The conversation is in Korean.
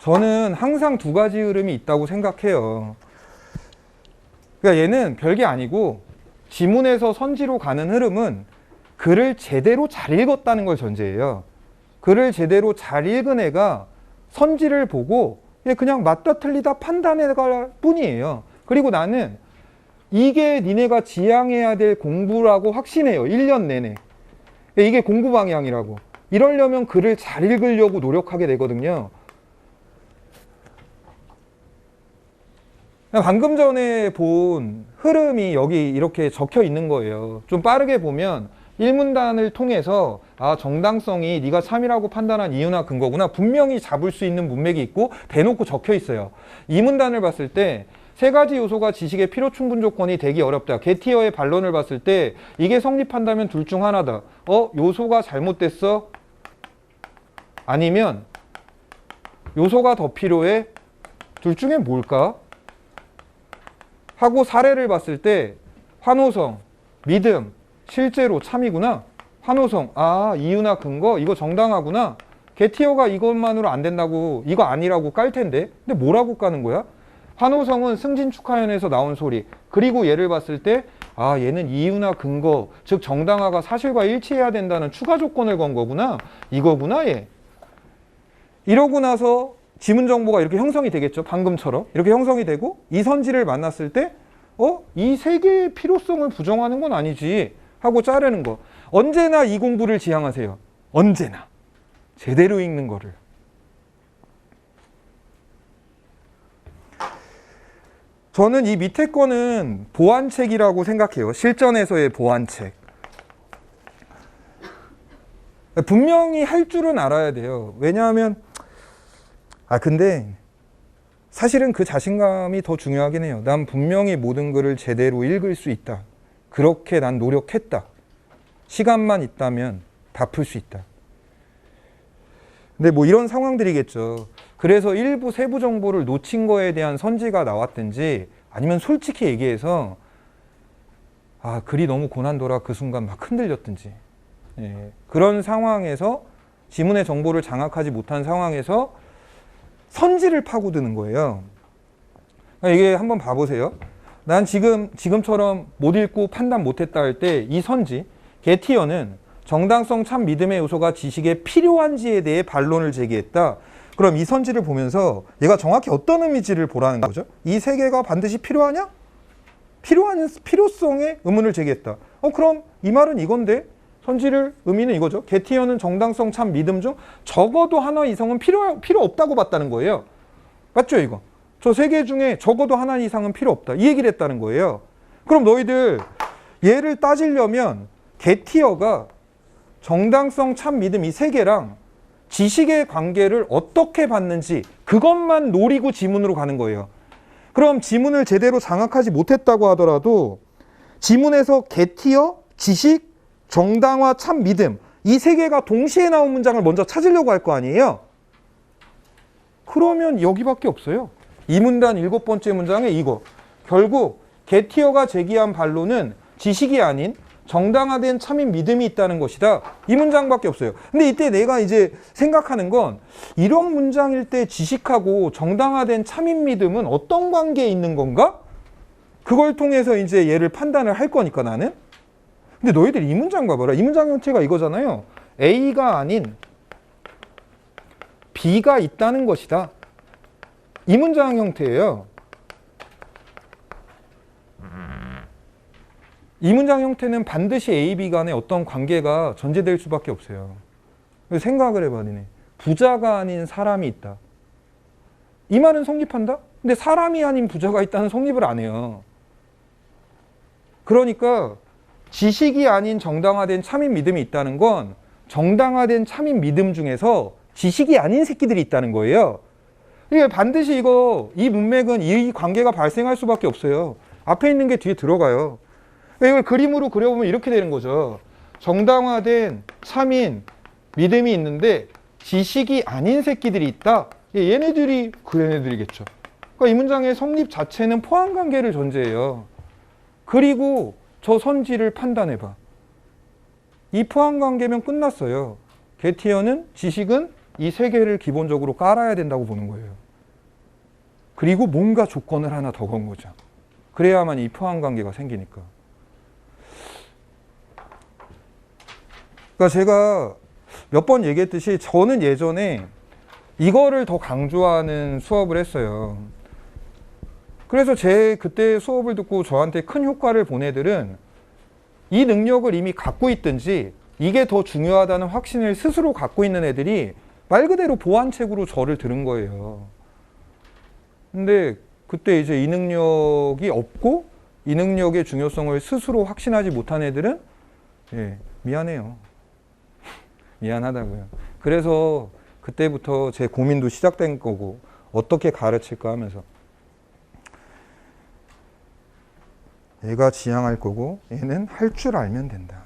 저는 항상 두 가지 흐름이 있다고 생각해요. 그러니까 얘는 별게 아니고 지문에서 선지로 가는 흐름은 글을 제대로 잘 읽었다는 걸 전제해요. 글을 제대로 잘 읽은 애가 선지를 보고 얘 그냥 맞다 틀리다 판단해 갈 뿐이에요. 그리고 나는 이게 니네가 지향해야 될 공부라고 확신해요. 1년 내내. 이게 공부 방향이라고. 이러려면 글을 잘 읽으려고 노력하게 되거든요. 방금 전에 본 흐름이 여기 이렇게 적혀 있는 거예요. 좀 빠르게 보면 1문단을 통해서 아 정당성이 네가 3이라고 판단한 이유나 근거구나 분명히 잡을 수 있는 문맥이 있고 대놓고 적혀 있어요. 2문단을 봤을 때 세 가지 요소가 지식의 필요 충분 조건이 되기 어렵다. 게티어의 반론을 봤을 때 이게 성립한다면 둘 중 하나다. 어 요소가 잘못됐어? 아니면 요소가 더 필요해? 둘 중에 뭘까? 하고 사례를 봤을 때 환호성, 믿음, 실제로 참이구나. 환호성, 아 이유나 근거 이거 정당하구나. 게티어가 이것만으로 안 된다고 이거 아니라고 깔 텐데 근데 뭐라고 까는 거야? 환호성은 승진 축하연에서 나온 소리 그리고 얘를 봤을 때 아 얘는 이유나 근거 즉 정당화가 사실과 일치해야 된다는 추가 조건을 건 거구나 이거구나 얘 이러고 나서 지문 정보가 이렇게 형성이 되겠죠. 방금처럼. 이렇게 형성이 되고 이 선지를 만났을 때 어? 이 세 개의 필요성을 부정하는 건 아니지 하고 자르는 거. 언제나 이 공부를 지향하세요. 언제나. 제대로 읽는 거를. 저는 이 밑에 거는 보완책이라고 생각해요. 실전에서의 보완책. 분명히 할 줄은 알아야 돼요. 왜냐하면 아 근데 사실은 그 자신감이 더 중요하긴 해요. 난 분명히 모든 글을 제대로 읽을 수 있다. 그렇게 난 노력했다. 시간만 있다면 다 풀 수 있다. 근데 뭐 이런 상황들이겠죠. 그래서 일부 세부 정보를 놓친 거에 대한 선지가 나왔든지 아니면 솔직히 얘기해서 아 글이 너무 고난도라 그 순간 막 흔들렸든지 예, 그런 상황에서 지문의 정보를 장악하지 못한 상황에서 선지를 파고드는 거예요. 그러니까 이게 한번 봐보세요. 난 지금 지금처럼 못 읽고 판단 못했다 할 때 이 선지 게티어는 정당성 참 믿음의 요소가 지식에 필요한지에 대해 반론을 제기했다. 그럼 이 선지를 보면서 얘가 정확히 어떤 의미지를 보라는 거죠? 이세 개가 반드시 필요하냐? 필요한 필요성의 의문을 제기했다. 어 그럼 이 말은 이건데 선지를 의미는 이거죠. 게티어는 정당성 참 믿음 중 적어도 하나 이상은 필요 필요 없다고 봤다는 거예요. 맞죠 이거? 저 세 개 중에 적어도 하나 이상은 필요 없다. 이 얘기를 했다는 거예요. 그럼 너희들 얘를 따지려면 게티어가 정당성 참 믿음 이 세 개랑 지식의 관계를 어떻게 봤는지 그것만 노리고 지문으로 가는 거예요. 그럼 지문을 제대로 장악하지 못했다고 하더라도 지문에서 게티어, 지식, 정당화, 참 믿음 이 세 개가 동시에 나온 문장을 먼저 찾으려고 할 거 아니에요? 그러면 여기밖에 없어요. 이 문단 일곱 번째 문장에 이거. 결국 게티어가 제기한 반론은 지식이 아닌 정당화된 참인 믿음이 있다는 것이다. 이 문장밖에 없어요. 근데 이때 내가 이제 생각하는 건 이런 문장일 때 지식하고 정당화된 참인 믿음은 어떤 관계에 있는 건가? 그걸 통해서 이제 얘를 판단을 할 거니까 나는. 근데 너희들 이 문장 봐봐라. 이 문장 형태가 이거잖아요. A가 아닌 B가 있다는 것이다. 이 문장 형태예요. 이 문장 형태는 반드시 A, B 간의 어떤 관계가 전제될 수밖에 없어요. 생각을 해봐, 니네. 부자가 아닌 사람이 있다. 이 말은 성립한다? 근데 사람이 아닌 부자가 있다는 성립을 안 해요. 그러니까 지식이 아닌 정당화된 참인 믿음이 있다는 건 정당화된 참인 믿음 중에서 지식이 아닌 새끼들이 있다는 거예요. 이게 반드시 이거 이 문맥은 이 관계가 발생할 수밖에 없어요. 앞에 있는 게 뒤에 들어가요. 이걸 그림으로 그려보면 이렇게 되는 거죠. 정당화된 참인 믿음이 있는데 지식이 아닌 새끼들이 있다. 예, 얘네들이 그 얘네들이겠죠. 그러니까 이 문장의 성립 자체는 포함 관계를 전제해요. 그리고 저 선지를 판단해봐. 이 포함 관계면 끝났어요. 게티어는 지식은 이 세 개를 기본적으로 깔아야 된다고 보는 거예요. 그리고 뭔가 조건을 하나 더 건 거죠. 그래야만 이 포함 관계가 생기니까. 그러니까 제가 몇 번 얘기했듯이 저는 예전에 이거를 더 강조하는 수업을 했어요. 그래서 제 그때 수업을 듣고 저한테 큰 효과를 본 애들은 이 능력을 이미 갖고 있든지 이게 더 중요하다는 확신을 스스로 갖고 있는 애들이 말 그대로 보완책으로 저를 들은 거예요. 근데 그때 이제 이 능력이 없고 이 능력의 중요성을 스스로 확신하지 못한 애들은 예, 미안해요. 미안하다고요. 그래서 그때부터 제 고민도 시작된 거고 어떻게 가르칠까 하면서 얘가 지향할 거고 얘는 할 줄 알면 된다.